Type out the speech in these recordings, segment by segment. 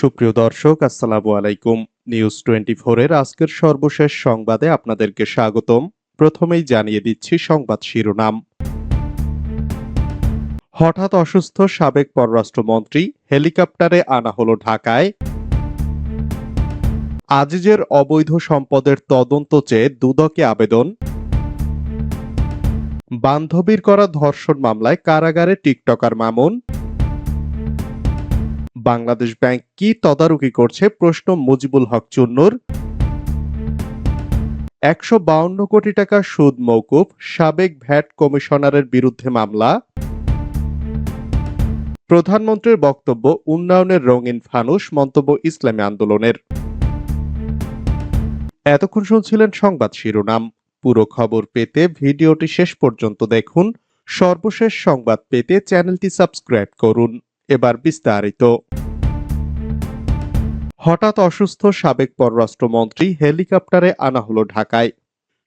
সুপ্রিয় দর্শক, আসসালামু আলাইকুম। নিউজ টোয়েন্টি এর আজকের সর্বশেষ সংবাদে আপনাদেরকে স্বাগতম। প্রথমেই জানিয়ে দিচ্ছি সংবাদ শিরোনাম। হঠাৎ অসুস্থ সাবেক পররাষ্ট্রমন্ত্রী হেলিকপ্টারে আনা হলো ঢাকায়। আজিজের অবৈধ সম্পদের তদন্ত চেয়ে দুদকে আবেদন। বান্ধবীর করা ধর্ষণ মামলায় কারাগারে টিকটকার মামুন। বাংলাদেশ ব্যাংক কি তদারকি করছে? প্রশ্ন মুজিবুল হক চুন্নুর। একশো কোটি টাকা সুদ মৌকুফ সাবেক ভ্যাট কমিশনারের বিরুদ্ধে মামলা। প্রধানমন্ত্রীর বক্তব্য, উন্নয়নের রঙিন ফানুস, মন্তব্য ইসলামী আন্দোলনের। এতক্ষণ শুনছিলেন সংবাদ শিরোনাম। পুরো খবর পেতে ভিডিওটি শেষ পর্যন্ত দেখুন। সর্বশেষ সংবাদ পেতে চ্যানেলটি সাবস্ক্রাইব করুন। এবার বিস্তারিত। হঠাৎ অসুস্থ সাবেক পররাষ্ট্রমন্ত্রী হেলিকপ্টারে আনা হলো ঢাকায়।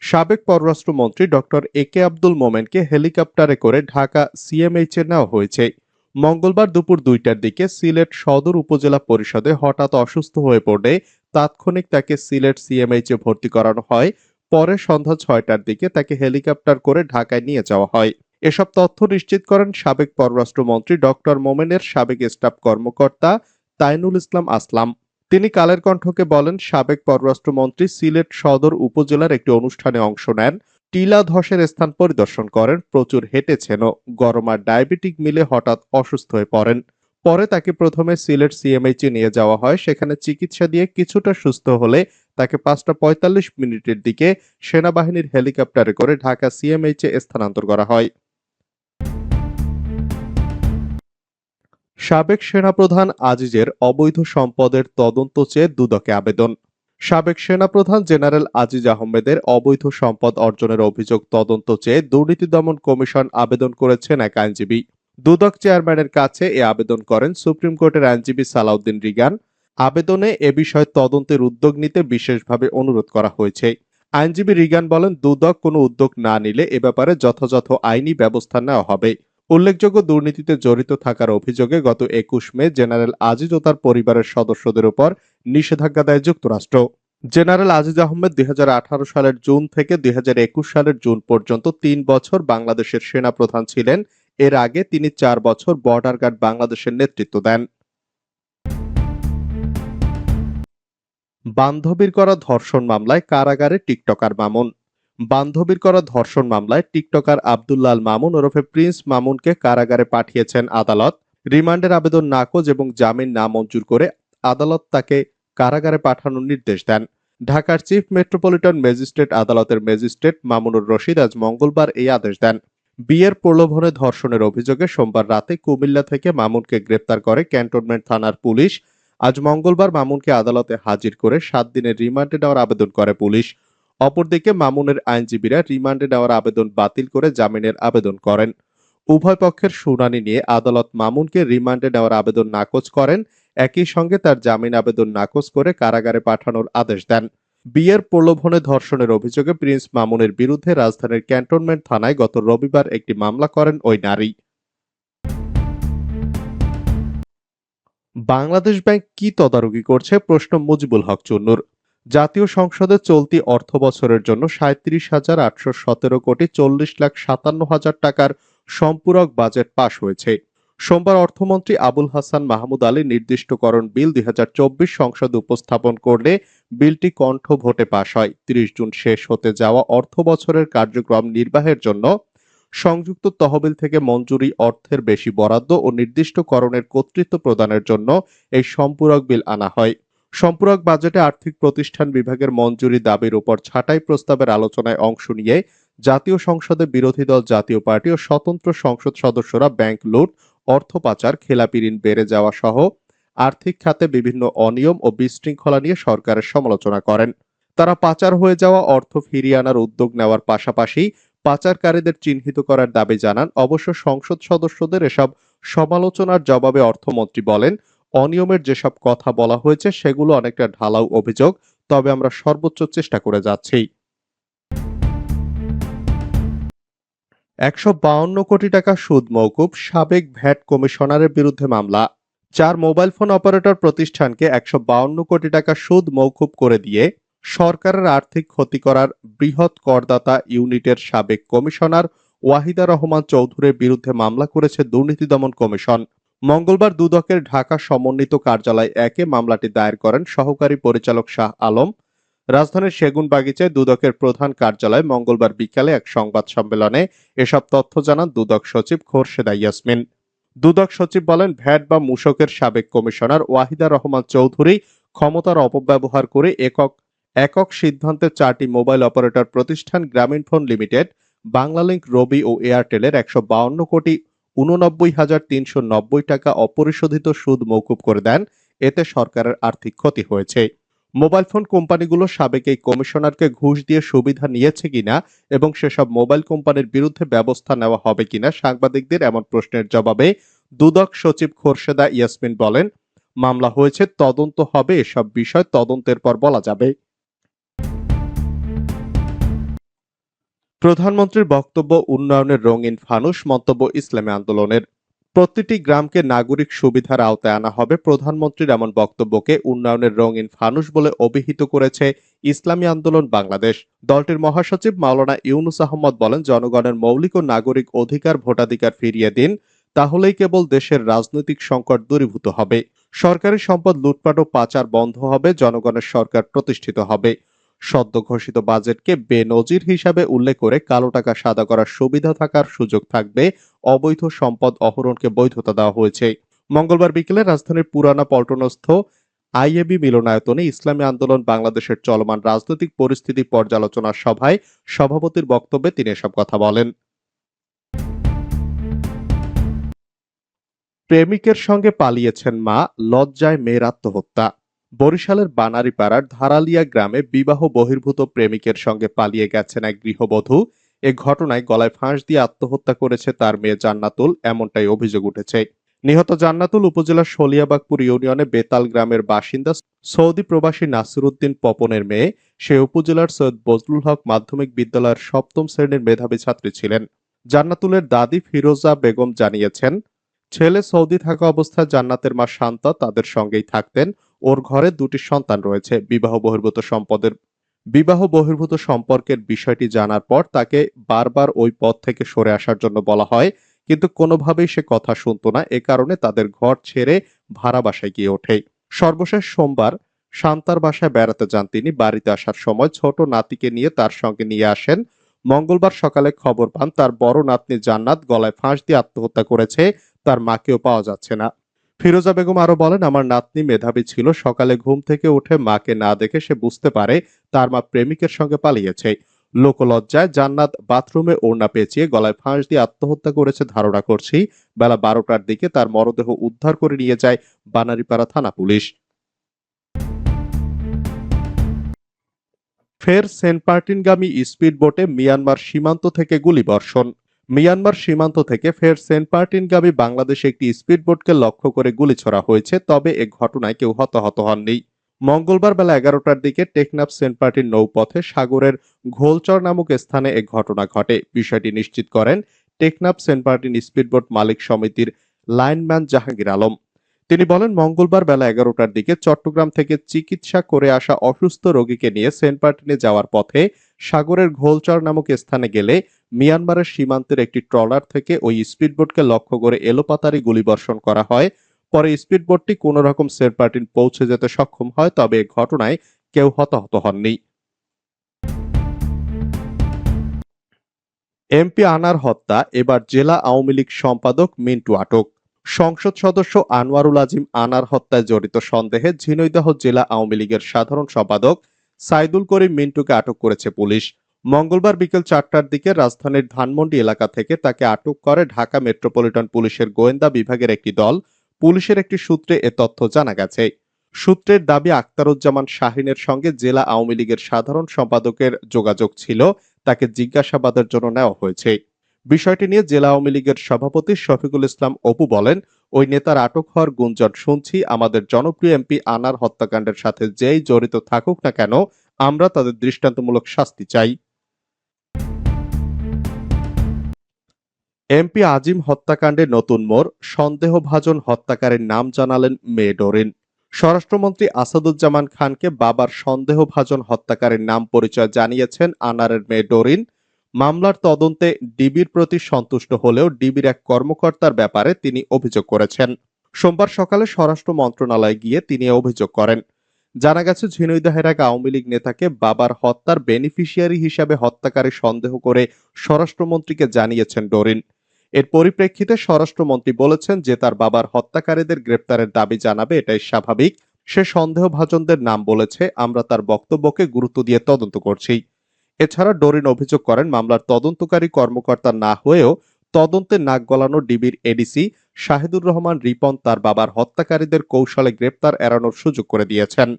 সাবেক পররাষ্ট্রমন্ত্রী ডক্টর এ কে আব্দুল মোমেনকে হেলিকপ্টারে করে ঢাকা সিএমএইচ নেওয়া হয়েছে। মঙ্গলবার দুপুর দুইটার দিকে সিলেট সদর উপজেলা পরিষদে হঠাৎ অসুস্থ হয়ে পড়লে তাৎক্ষণিক তাকে সিলেট সিএমএইচ ভর্তি করানো হয়। পরে সন্ধ্যা ছয়টার দিকে তাকে হেলিকপ্টার করে ঢাকায় নিয়ে যাওয়া হয়। এসব তথ্য নিশ্চিত করেন সাবেক পররাষ্ট্রমন্ত্রী ডক্টর মোমেনের সাবেক স্টাফ কর্মকর্তা তাইনুল ইসলাম আসলাম। তিনি কালের কণ্ঠকে বলেন, সাবেক পররাষ্ট্রমন্ত্রী সিলেট সদর উপজেলার একটি অনুষ্ঠানে অংশ নেন। টিলা ধসের স্থান পরিদর্শন করেন, প্রচুর হেঁটেছেনও। গরম আর ডায়াবেটিক মিলে হঠাৎ অসুস্থ হয়ে পড়েন। পরে তাকে প্রথমে সিলেট সিএমএইচে নিয়ে যাওয়া হয়, সেখানে চিকিৎসা দিয়ে কিছুটা সুস্থ হলে তাকে পাঁচটা পঁয়তাল্লিশ মিনিটের দিকে সেনাবাহিনীর হেলিকপ্টারে করে ঢাকা সিএমএইচে স্থানান্তর করা হয়। সাবেক সেনাপ্রধান আজিজের অবৈধ সম্পদের তদন্ত চেয়ে দুদকে আবেদন। সাবেক সেনাপ্রধান জেনারেল আজিজ আহমেদের অবৈধ সম্পদ অর্জনের অভিযোগ তদন্ত চেয়ে দুর্নীতি দমন কমিশন আবেদন করেছেন এক আইনজীবী। দুদক চেয়ারম্যানের কাছে এ আবেদন করেন সুপ্রিম কোর্টের আইনজীবী সালাউদ্দিন রিগান। আবেদনে এ বিষয়ে তদন্তের উদ্যোগ নিতে বিশেষভাবে অনুরোধ করা হয়েছে। আইনজীবী রিগান বলেন, দুদক কোনো উদ্যোগ না নিলে এ ব্যাপারে যথাযথ আইনি ব্যবস্থা নেওয়া হবে। উল্লেখযোগ্য দুর্নীতিতে জড়িত থাকার অভিযোগে গত একুশ মে জেনারেল আজিজ ও তার পরিবারের সদস্যদের উপর নিষেধাজ্ঞা দেয় যুক্তরাষ্ট্র। জেনারেল আজিজ আহমেদ দুই হাজার আঠারো সালের জুন থেকে দু হাজার একুশ সালের জুন পর্যন্ত তিন বছর বাংলাদেশের সেনাপ্রধান ছিলেন। এর আগে তিনি চার বছর বর্ডার গার্ড বাংলাদেশের নেতৃত্ব দেন। বান্ধবীর করা ধর্ষণ মামলায় কারাগারে টিকটকার মামুন। বান্ধবীর করা ধর্ষণ মামলায় টিকটকার আব্দুল্লাল মামুন ওরফে প্রিন্স মামুনকে কারাগারে পাঠিয়েছেন আদালত। রিমান্ডের আবেদন নাকচ এবং জামিন না মঞ্জুর করে আদালত তাকে কারাগারে পাঠানোর নির্দেশ দেন। ঢাকার চিফ মেট্রোপলিটন ম্যাজিস্ট্রেট আদালতের ম্যাজিস্ট্রেট মামুনুর রশিদ আজ মঙ্গলবার এই আদেশ দেন। বিয়ের প্রলোভনে ধর্ষণের অভিযোগে সোমবার রাতে কুমিল্লা থেকে মামুনকে গ্রেপ্তার করে ক্যান্টনমেন্ট থানার পুলিশ। আজ মঙ্গলবার মামুনকে আদালতে হাজির করে সাত দিনের রিমান্ডে নেওয়ার আবেদন করে পুলিশ। অপরদিকে মামুনের আইনজীবীরা রিমান্ডে নেওয়ার আবেদন বাতিল করে জামিনের আবেদন করেন। উভয় পক্ষের শুনানি নিয়ে আদালত মামুনকে রিমান্ডে নেওয়ার আবেদন নাকচ করেন। একই সঙ্গে তার জামিন আবেদন নাকচ করে কারাগারে পাঠানোর আদেশ দেন। বিয়ের প্রলোভনে ধর্ষণের অভিযোগে প্রিন্স মামুনের বিরুদ্ধে রাজধানীর ক্যান্টনমেন্ট থানায় গত রবিবার একটি মামলা করেন ওই নারী। বাংলাদেশ ব্যাংক কি তদারকি করছে? প্রশ্ন মুজিবুল হক চুন্নুর। জাতীয় সংসদে চলতি অর্থ বছরের জন্য সাঁত্রিশ হাজার আটশো সতেরো কোটি চল্লিশ লাখ সাতান্ন হাজার টাকার সম্পূরক বাজেট পাশ হয়েছে। সোমবার অর্থমন্ত্রী আবুল হাসান মাহমুদ আলী নির্দিষ্টকরণ বিল দুই সংসদে উপস্থাপন করলে বিলটি কণ্ঠ ভোটে পাশ হয়। তিরিশ জুন শেষ হতে যাওয়া অর্থ বছরের কার্যক্রম নির্বাহের জন্য সংযুক্ত তহবিল থেকে মঞ্জুরি অর্থের বেশি বরাদ্দ ও নির্দিষ্টকরণের কর্তৃত্ব প্রদানের জন্য এই সম্পূরক বিল আনা হয়। সম্পূরক বাজেটে আর্থিক প্রতিষ্ঠান বিভাগের মঞ্জুরি দাবির উপর ছাঁটাই প্রস্তাবের আলোচনায় অংশ নিয়ে জাতীয় সংসদে বিরোধী দল, জাতীয় পার্টি ও স্বতন্ত্র সংসদ সদস্যরা ব্যাংক লুট, অর্থ পাচার, খেলাপি ঋণ বেড়ে যাওয়া সহ আর্থিক খাতে বিভিন্ন অনিয়ম ও বিশৃঙ্খলা নিয়ে সরকারের সমালোচনা করেন। তারা পাচার হয়ে যাওয়া অর্থ ফিরিয়ে আনার উদ্যোগ নেওয়ার পাশাপাশি পাচারকারীদের চিহ্নিত করার দাবি জানান। অবশ্য সংসদ সদস্যদের এসব সমালোচনার জবাবে অর্থমন্ত্রী বলেন অনিয়মের যেসব কথা বলা হয়েছে, সেগুলো অনেকটা ঢালাও অভিযোগ, তবে আমরা সর্বোচ্চ চেষ্টা করে যাচ্ছি। একশো বাউন্ন কোটি টাকা সুদ মৌকুব সাবেক ভ্যাট কমিশনারের বিরুদ্ধে মামলা। চার মোবাইল ফোন অপারেটর প্রতিষ্ঠানকে একশো বাউন্ন কোটি টাকা সুদ মৌকুব করে দিয়ে সরকারের আর্থিক ক্ষতি করার বৃহৎ করদাতা ইউনিটের সাবেক কমিশনার ওয়াহিদা রহমান চৌধুরীর বিরুদ্ধে মামলা করেছে দুর্নীতি দমন কমিশন। মঙ্গলবার দুদকের ঢাকা সমন্বিত কার্যালয় একে মামলাটি দায়ের করেন সহকারী পরিচালক শাহ আলম। রাজধানীর সেগুন বাগিচায় দুদকের প্রধান কার্যালয়ে মঙ্গলবার বিকালে এক সংবাদ সম্মেলনে এসব তথ্য জানান দুদক সচিব খোরশেদা ইয়াসমিন দুদক সচিব বলেন, ভ্যাট বা মূসকের সাবেক কমিশনার ওয়াহিদা রহমান চৌধুরী ক্ষমতার অপব্যবহার করে একক একক সিদ্ধান্তে চারটি মোবাইল অপারেটর প্রতিষ্ঠান গ্রামীণ ফোন লিমিটেড, বাংলালিংক, রবি ও এয়ারটেলের একশো কোটি উননব্বই হাজার তিনশো নব্বই টাকা অপরিশোধিত সুদ মৌকুব করে দেন। এতে সরকারের আর্থিক ক্ষতি হয়েছে। মোবাইল ফোন কোম্পানিগুলো সাবেক এই কমিশনারকে ঘুষ দিয়ে সুবিধা নিয়েছে কিনা এবং সেসব মোবাইল কোম্পানির বিরুদ্ধে ব্যবস্থা নেওয়া হবে কিনা সাংবাদিকদের এমন প্রশ্নের জবাবে দুদক সচিব খোরশেদা ইয়াসমিন বলেন, মামলা হয়েছে, তদন্ত হবে, এসব বিষয় তদন্তের পর বলা যাবে। প্রধানমন্ত্রীর বক্তব্য উন্নয়নের রঙিন ফানুস মন্তব্য ইসলামী আন্দোলনের। প্রতিটি গ্রামকে নাগরিক সুবিধার আওতায় আনা হবে। প্রধানমন্ত্রীর এমন বক্তব্যকে উন্নয়নের রঙিন ফানুস বলে অভিহিত করেছে ইসলামী আন্দোলন বাংলাদেশ। দলটির মহাসচিব মাওলানা ইউনুস আহমদ বলেন, জনগণের মৌলিক ও নাগরিক অধিকার ভোটাধিকার ফিরিয়ে দিন, তাহলেই কেবল দেশের রাজনৈতিক সংকট দূরীভূত হবে। সরকারি সম্পদ লুটপাট ও পাচার বন্ধ হবে, জনগণের সরকার প্রতিষ্ঠিত হবে। সদ্য ঘোষিত বাজেটকে বেনজির হিসাবে উল্লেখ করে কালো টাকা সাদা করার সুবিধা থাকার সুযোগ থাকবে, অবৈধ সম্পদ অহরণকে বৈধতা দেওয়া হয়েছে। মঙ্গলবার বিকেলে রাজধানীর পুরানা পল্টনস্থ আইএবি মিলনায়তনে ইসলামী আন্দোলন বাংলাদেশের চলমান রাজনৈতিক পরিস্থিতি পর্যালোচনা সভায় সভাপতির বক্তব্যে তিনি এসব কথা বলেন। প্রেমিকের সঙ্গে পালিয়েছেন মা, লজ্জায় মেয়ের আত্মহত্যা। বরিশালের বানারীপাড়ার ধারালিয়া গ্রামে বিবাহ বহির্ভূত প্রেমিকের সঙ্গে পালিয়ে গেছেন এক গৃহবধূ। এ ঘটনায় গলায় ফাঁস দিয়ে আত্মহত্যা করেছে তার মেয়ে জান্নাতুল, এমনটাই অভিযোগ উঠেছে। নিহত জান্নাতুল উপজেলার শলিয়াবাগপুর ইউনিয়নে বেতাল গ্রামের বাসিন্দা সৌদি প্রবাসী নাসিরুদ্দিন পপনের মেয়ে। সে উপজেলার সৈয়দ বজলুল হক মাধ্যমিক বিদ্যালয়ের সপ্তম শ্রেণির মেধাবী ছাত্রী ছিলেন। জান্নাতুলের দাদি ফিরোজা বেগম জানিয়েছেন, ছেলে সৌদি থাকা অবস্থায় জান্নাতের মা শান্তা তাদের সঙ্গেই থাকতেন। ওর ঘরে দুটি সন্তান রয়েছে বিবাহ বহির্ভূত সম্পদের বিবাহ বহির্ভূত সম্পর্কের বিষয়টি জানার পর তাকে বারবার ওই পথ থেকে সরে আসার জন্য বলা হয়, কিন্তু কোনোভাবেই সে কথা শুনতো না, এ কারণে তাদের ঘর ছেড়ে ভাড়া বাসায় গিয়ে ওঠে। সর্বশেষ সোমবার শান্তার বাসায় বেড়াতে যান তিনি। বাড়িতে আসার সময় ছোট নাতিকে নিয়ে তার সঙ্গে নিয়ে আসেন। মঙ্গলবার সকালে খবর পান, তার বড় নাতনি জান্নাত গলায় ফাঁস দিয়ে আত্মহত্যা করেছে, তার মাকেও পাওয়া যাচ্ছে না। ফিরোজা বেগম আরও বলেন, আমার নাতনি মেধাবী ছিল, সকালে ঘুম থেকে উঠে মাকে না দেখে সে বুঝতে পারে তার মা প্রেমিকের সঙ্গে পালিয়েছে। লোকলজ্জায় জান্নাত বাথরুমে ওড়না পেঁচিয়ে গলায় ফাঁস দিয়ে আত্মহত্যা করেছে ধারণা করছি। বেলা বারোটার দিকে তার মরদেহ উদ্ধার করে নিয়ে যায় বানারীপাড়া থানা পুলিশ। ফের সেন্ট মার্টিনগামী স্পিড বোটে মিয়ানমার সীমান্ত থেকে গুলিবর্ষণ। মিয়ানমার সীমান্ত থেকে ফের সেন্ট মার্টিনগামী বাংলাদেশে একটি স্পিড বোটকে লক্ষ্য করে গুলি ছোড়া হয়েছে, তবে এ ঘটনায় কেউ হতাহত হননি। মঙ্গলবার বেলা এগারোটার দিকে টেকনাফ সেন্ট মার্টিন নৌপথে সাগরের ঘোলচর নামক স্থানে এ ঘটনা ঘটে। বিষয়টি নিশ্চিত করেন টেকনাফ সেন্ট মার্টিন স্পিডবোট মালিক সমিতির লাইনম্যান জাহাঙ্গীর আলম। তিনি বলেন, মঙ্গলবার বেলা এগারোটার দিকে চট্টগ্রাম থেকে চিকিৎসা করে আসা অসুস্থ রোগীকে নিয়ে সেন্ট মার্টিনে যাওয়ার পথে সাগরের ঘোলচর নামক স্থানে গেলে মিয়ানমারের সীমান্তের একটি ট্রলার থেকে ওই স্পিডবোটকে লক্ষ্য করে এলোপাতারি গুলিবর্ষণ করা হয়। পরে স্পিডবোটটি কোন রকম সেন্ট মার্টিন পৌঁছে যেতে সক্ষম হয়, তবে এ ঘটনায় কেউ হতাহত হননি। এমপি আনার হত্যা, এবার জেলা আওয়ামী লীগ সম্পাদক মিন্টু আটক। সংসদ সদস্য আনোয়ারুল আজিম আনার হত্যায় জড়িত সন্দেহে ঝিনৈদহ জেলা আওয়ামী লীগের সাধারণ সম্পাদক সাইদুল করিম মিন্টুকে আটক করেছে পুলিশ। মঙ্গলবার বিকেল চারটার দিকে রাজধানীর ধানমন্ডি এলাকা থেকে তাকে আটক করে ঢাকা মেট্রোপলিটন পুলিশের গোয়েন্দা বিভাগের একটি দল। পুলিশের একটি সূত্রে এ তথ্য জানা গেছে। সূত্রের দাবি আক্তারুজ্জামান শাহিনের সঙ্গে জেলা আওয়ামী লীগের সাধারণ সম্পাদকের যোগাযোগ ছিল, তাকে জিজ্ঞাসাবাদের জন্য নেওয়া হয়েছে। বিষয়টি নিয়ে জেলা আওয়ামী লীগের সভাপতি শফিকুল ইসলাম অপু বলেন, ওই নেতার আটক হওয়ার গুঞ্জন শুনছি, আমাদের জনপ্রিয় এমপি আনার হত্যাকাণ্ডের সাথে যেই জড়িত থাকুক না কেন, আমরা তাদের দৃষ্টান্তমূলক শাস্তি চাই। এমপি আজিম হত্যাকাণ্ডে নতুন মোড়, সন্দেহভাজন হত্যাকারীর নাম জানালেন মেয়ে ডোরিন। স্বরাষ্ট্রমন্ত্রী আসাদুজ্জামান খানকে বাবার সন্দেহভাজন হত্যাকারীর নাম পরিচয় জানিয়েছেন আনারের মেয়ে ডোরিন। মামলার তদন্তে ডিবির প্রতি সন্তুষ্ট হলেও ডিবির এক কর্মকর্তার ব্যাপারে তিনি অভিযোগ করেছেন। সোমবার সকালে স্বরাষ্ট্র মন্ত্রণালয়ে গিয়ে তিনি অভিযোগ করেন। জানা গেছে ঝিনৈদহের এক আওয়ামী লীগ নেতাকে বাবার হত্যার বেনিফিশিয়ারি হিসাবে হত্যাকারী সন্দেহ করে স্বরাষ্ট্রমন্ত্রীকে জানিয়েছেন ডোরিন। এর পরিপ্রেক্ষিতে স্বরাষ্ট্রমন্ত্রী বলেছেন যে তার বাবার হত্যাকারীদের গ্রেপ্তারের দাবি জানাবে, এটাই স্বাভাবিক। সে সন্দেহভাজনদের নাম বলেছে, আমরা তার বক্তব্যকে গুরুত্ব দিয়ে তদন্ত করছি। এছাড়া ডোরিন অভিযোগ করেন মামলার তদন্তকারী কর্মকর্তা না হয়েও তদন্তে নাক গলানো ডিবির এডিসি শাহিদুর রহমান, রিপন তার বাবার হত্যাকারীদের কৌশলে গ্রেপ্তার এড়ানোর সুযোগ করে দিয়েছেন।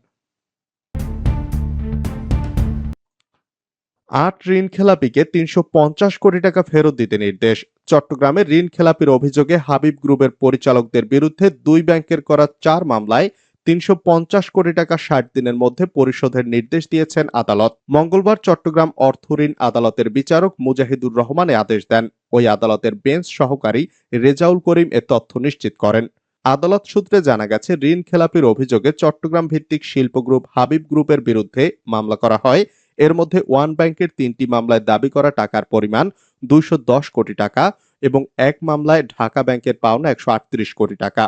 আট ঋণ খেলাপিকে তিনশো পঞ্চাশ কোটি টাকা ফেরত দিতে নির্দেশ। চট্টগ্রামে ঋণ খেলাপির অভিযোগে হাবিব গ্রুপের পরিচালকদের বিরুদ্ধে দুই ব্যাংকের করা চার মামলায় তিনশো পঞ্চাশ কোটি টাকা ষাট দিনের মধ্যে পরিশোধের নির্দেশ দিয়েছেন আদালত। মঙ্গলবার চট্টগ্রাম অর্থ ঋণ আদালতের বিচারক মুজাহিদুর রহমান আদেশ দেন। ওই আদালতের বেঞ্চ সহকারী রেজাউল করিম এ তথ্য নিশ্চিত করেন। আদালত সূত্রে জানা গেছে, ঋণ খেলাপির অভিযোগে চট্টগ্রাম ভিত্তিক শিল্প গ্রুপ হাবিব গ্রুপের বিরুদ্ধে মামলা করা হয়। এর মধ্যে ওয়ান ব্যাংকের তিনটি মামলায় দাবি করা টাকার পরিমাণ দুইশো দশ কোটি টাকা এবং এক মামলায় ঢাকা ব্যাংকের পাওনা একশো আটত্রিশ কোটি টাকা।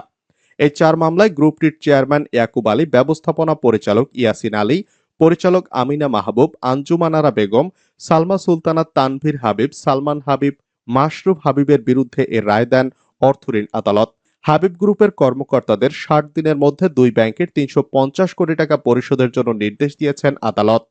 এই চার মামলায় গ্রুপটির চেয়ারম্যান ইয়াকুব আলী, ব্যবস্থাপনা পরিচালক ইয়াসিন আলী, পরিচালক আমিনা মাহবুব, আঞ্জুমানারা বেগম, সালমা সুলতানা তানভীর হাবিব, সালমান হাবিব, মাশরুফ হাবিবের বিরুদ্ধে এ রায় দেন অর্থঋণ আদালত। হাবিব গ্রুপের কর্মকর্তাদের ষাট দিনের মধ্যে দুই ব্যাংকের তিনশো পঞ্চাশ কোটি টাকা পরিশোধের জন্য নির্দেশ দিয়েছেন আদালত।